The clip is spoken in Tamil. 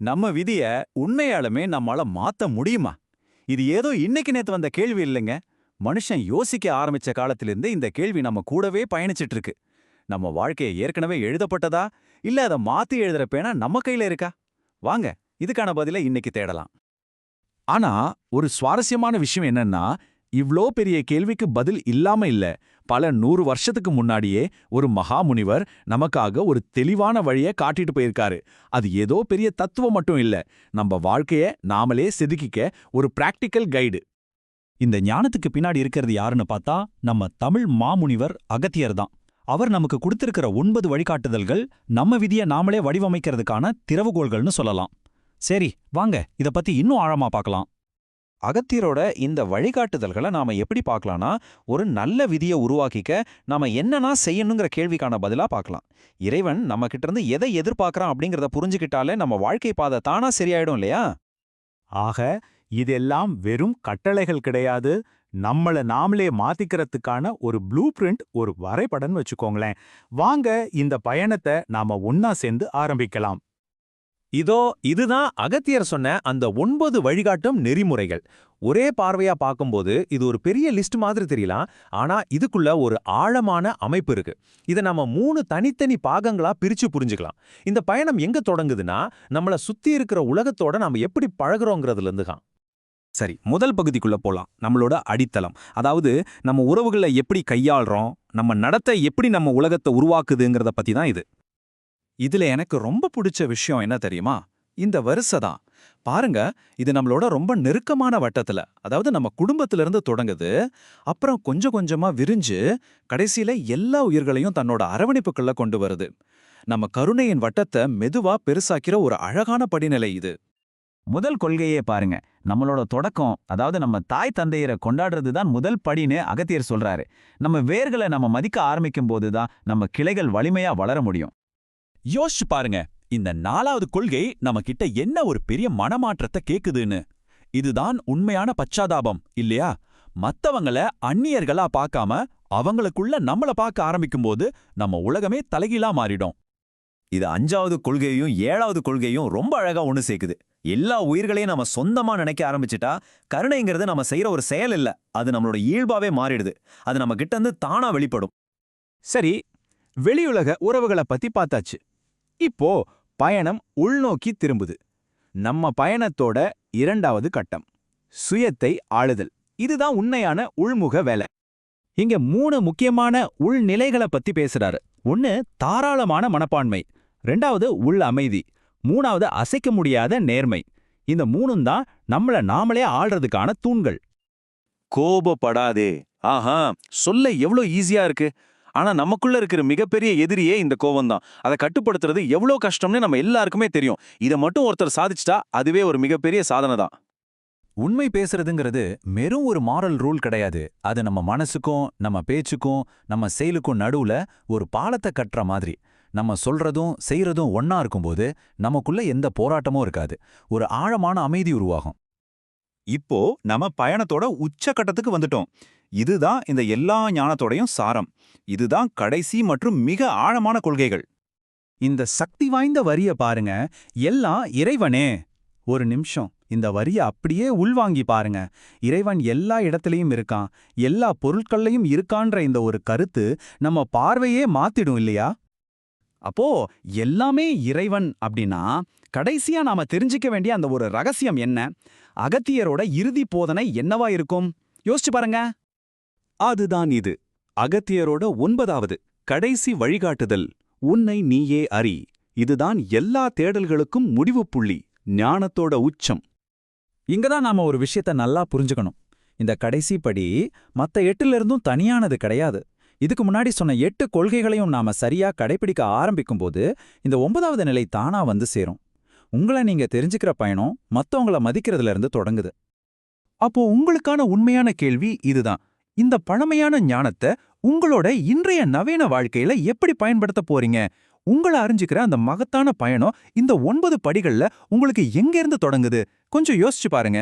நம்ம விதிய உண்மையாலுமே நம்மால மாத்த முடியுமா? இது ஏதோ இன்னைக்கு நேத்து வந்த கேள்வி இல்லைங்க. மனுஷன் யோசிக்க ஆரம்பிச்ச காலத்திலிருந்து இந்த கேள்வி நம்ம கூடவே பயணிச்சிட்டு இருக்கு நம்ம வாழ்க்கைய ஏற்கனவே எழுதப்பட்டதா? இல்ல அதை மாத்தி எழுதுற பேனா நம்ம கையில இருக்கா? வாங்க இதுக்கான பதில இன்னைக்கு தேடலாம். ஆனா ஒரு சுவாரஸ்யமான விஷயம் என்னன்னா இவ்ளோ பெரிய கேள்விக்கு பதில் இல்லாம இல்ல. பல நூறு வருஷத்துக்கு முன்னாடியே ஒரு மகாமுனிவர் நமக்காக ஒரு தெளிவான வழிய காட்டிட்டு போயிருக்காரு. அது ஏதோ பெரிய தத்துவம் மட்டும் இல்ல. நம்ம வாழ்க்கைய நாமளே செதுக்கிக்க ஒரு பிராக்டிக்கல் கைடு இந்த ஞானத்துக்கு பின்னாடி இருக்கிறது யாருன்னு பார்த்தா நம்ம தமிழ் மாமுனிவர் அகத்தியர் தான். அவர் நமக்கு கொடுத்திருக்கிற ஒன்பது வழிகாட்டுதல்கள் நம்ம விதிய நாமளே வடிவமைக்கிறதுக்கான திறவுகோள்கள்னு சொல்லலாம். சரி வாங்க இத பத்தி இன்னும் ஆழமா பார்க்கலாம். அகத்தியரோட இந்த வழிகாட்டுதல்களை நாம எப்படி பார்க்கலாம்னா ஒரு நல்ல விதியை உருவாக்கிக்க நாம என்னன்னா செய்யணுங்கிற கேள்விக்கான பதிலா பார்க்கலாம். இறைவன் நம்ம கிட்ட இருந்து எதை எதிர்பார்க்கறான் அப்படிங்கறத புரிஞ்சுக்கிட்டாலே நம்ம வாழ்க்கை பாதை தானா சரியாயிடும் இல்லையா? ஆக இதெல்லாம் வெறும் கட்டளைகள் கிடையாது. நம்மள நாமளே மாத்திக்கிறதுக்கான ஒரு ப்ளூ பிரிண்ட் ஒரு வரைபடம்னு வச்சுக்கோங்களேன். வாங்க இந்த பயணத்தை நாம ஒன்னா சேர்ந்து ஆரம்பிக்கலாம். இதோ இதுதான் அகத்தியர் சொன்ன அந்த ஒன்பது வழிகாட்டும் நெறிமுறைகள். ஒரே பார்வையா பார்க்கும்போது இது ஒரு பெரிய லிஸ்ட் மாதிரி தெரியலாம். ஆனா இதுக்குள்ள ஒரு ஆழமான அமைப்பு இருக்கு. இதை நம்ம மூணு தனித்தனி பாகங்களா பிரிச்சு புரிஞ்சுக்கலாம். இந்த பயணம் எங்க தொடங்குதுன்னா நம்மள சுத்தி இருக்கிற உலகத்தோட நாம எப்படி பழகிறோங்கிறதுல இருந்து தான். சரி முதல் பகுதிக்குள்ள போலாம். நம்மளோட அடித்தளம். அதாவது நம்ம உறவுகளை எப்படி கையாள்றோம் நம்ம நடத்தை எப்படி நம்ம உலகத்தை உருவாக்குதுங்கிறத பத்தி தான் இது. இதுல எனக்கு ரொம்ப பிடிச்ச விஷயம் என்ன தெரியுமா? இந்த வரிசை தான். பாருங்க இது நம்மளோட ரொம்ப நெருக்கமான வட்டத்துல அதாவது நம்ம குடும்பத்துல இருந்து தொடங்குது அப்புறம் கொஞ்சம் கொஞ்சமா விரிஞ்சு கடைசியில எல்லா உயிர்களையும் தன்னோட அரவணைப்புக்குள்ள கொண்டு வருது. நம்ம கருணையின் வட்டத்தை மெதுவா பெருசாக்கிற ஒரு அழகான படிநிலை இது. முதல் கொள்கையே பாருங்க நம்மளோட தொடக்கம் அதாவது நம்ம தாய் தந்தையரை கொண்டாடுறது தான் முதல் படின்னு அகத்தியர் சொல்றாரு. நம்ம வேர்களை நம்ம மதிக்க ஆரம்பிக்கும் போதுதான் நம்ம கிளைகள் வலிமையா வளர முடியும். யோசிச்சு பாருங்க. இந்த நாலாவது கொள்கை நம்ம கிட்ட என்ன ஒரு பெரிய மனமாற்றத்தை கேக்குதுன்னு. இதுதான் உண்மையான பச்சாதாபம் இல்லையா? மத்தவங்கள அந்நியர்களா பார்க்காம அவங்களுக்குள்ள நம்மள பார்க்க ஆரம்பிக்கும்போது நம்ம உலகமே தலைகீழா மாறிடும். இது அஞ்சாவது கொள்கையும் ஏழாவது கொள்கையும் ரொம்ப அழகா ஒண்ணு சேர்க்குது. எல்லா உயிர்களையும் நம்ம சொந்தமா நினைக்க ஆரம்பிச்சிட்டா கருணைங்கிறது நம்ம செய்யற ஒரு செயல் இல்ல. அது நம்மளோட இயல்பாவே மாறிடுது. அது நம்ம கிட்ட இருந்து தானா வெளிப்படும். சரி வெளியுலக உறவுகளை பத்தி பார்த்தாச்சு. இப்போ பயணம் உள்நோக்கி திரும்புது. நம்ம பயணத்தோட இரண்டாவது கட்டம் சுயத்தை ஆளுதல். இதுதான் உண்மையான உள்முக வேலை. இங்க மூணு முக்கியமான உள்நிலைகளை பத்தி பேசுறாரு. ஒன்னு தாராளமான மனப்பான்மை. ரெண்டாவது உள் அமைதி. மூணாவது அசைக்க முடியாத நேர்மை. இந்த மூணும் தான் நம்மள நாமளே ஆள்றதுக்கான தூண்கள். கோபப்படாதே. ஆஹா சொல்ல எவ்வளோ ஈஸியா இருக்கு. ஆனா நமக்குள்ள இருக்கிற மிகப்பெரிய எதிரியே இந்த கோவம் தான் அதை கட்டுப்படுத்துறது எவ்வளோ கஷ்டம்னு நம்ம எல்லாருக்குமே தெரியும். இதை மட்டும் ஒருத்தர் சாதிச்சிட்டா அதுவே ஒரு மிகப்பெரிய சாதனை தான். உண்மை பேசுறதுங்கிறது வெறும் ஒரு மாரல் ரூல் கிடையாது. அது நம்ம மனசுக்கும் நம்ம பேச்சுக்கும் நம்ம செயலுக்கும் நடுவுல ஒரு பாலத்தை கட்டுற மாதிரி. நம்ம சொல்றதும் செய்யறதும் ஒன்னா இருக்கும்போது நமக்குள்ள எந்த போராட்டமும் இருக்காது. ஒரு ஆழமான அமைதி உருவாகும். இப்போ நம்ம பயணத்தோட உச்சக்கட்டத்துக்கு வந்துட்டோம். இதுதான் இந்த எல்லா ஞானத்தோடையும் சாரம். இதுதான் கடைசி மற்றும் மிக ஆழமான கொள்கைகள். இந்த சக்தி வாய்ந்த வரிய பாருங்க. எல்லாம் இறைவனே. ஒரு நிமிஷம். இந்த வரிய அப்படியே உள்வாங்கி பாருங்க. இறைவன் எல்லா இடத்துலயும் இருக்கான். எல்லா பொருட்கள்லையும் இருக்கான்ற இந்த ஒரு கருத்து நம்ம பார்வையே மாத்திடும் இல்லையா? அப்போ எல்லாமே இறைவன் அப்படின்னா கடைசியா நாம தெரிஞ்சுக்க வேண்டிய அந்த ஒரு ரகசியம் என்ன? அகத்தியரோட இறுதி போதனை என்னவா இருக்கும்? யோசிச்சு பாருங்க. அதுதான் இது. அகத்தியரோட ஒன்பதாவது கடைசி வழிகாட்டுதல் உன்னை நீயே அறி. இதுதான் எல்லா தேடல்களுக்கும் முடிவுப் புள்ளி ஞானத்தோட உச்சம். இங்க தான் நாம ஒரு விஷயத்த நல்லா புரிஞ்சுக்கணும். இந்த கடைசி படி மத்த எட்டுல இருந்தும் தனியானது கிடையாது. இதுக்கு முன்னாடி சொன்ன எட்டு கொள்கைகளையும் நாம சரியா கடைபிடிக்க ஆரம்பிக்கும்போது இந்த ஒன்பதாவது நிலை தானா வந்து சேரும். உங்களை நீங்க தெரிஞ்சுக்கிற பயணம் மத்தவங்கள மதிக்கிறதுல இருந்து தொடங்குது. அப்போ உங்களுக்கான உண்மையான கேள்வி இதுதான். இந்த பழமையான ஞானத்தை உங்களோட இன்றைய நவீன வாழ்க்கையில எப்படி பயன்படுத்த போறீங்க? உங்களை அறிஞ்சுக்கிற அந்த மகத்தான பயணம் இந்த ஒன்பது படிகள்ல உங்களுக்கு எங்க இருந்து தொடங்குது? கொஞ்சம் யோசிச்சு பாருங்க.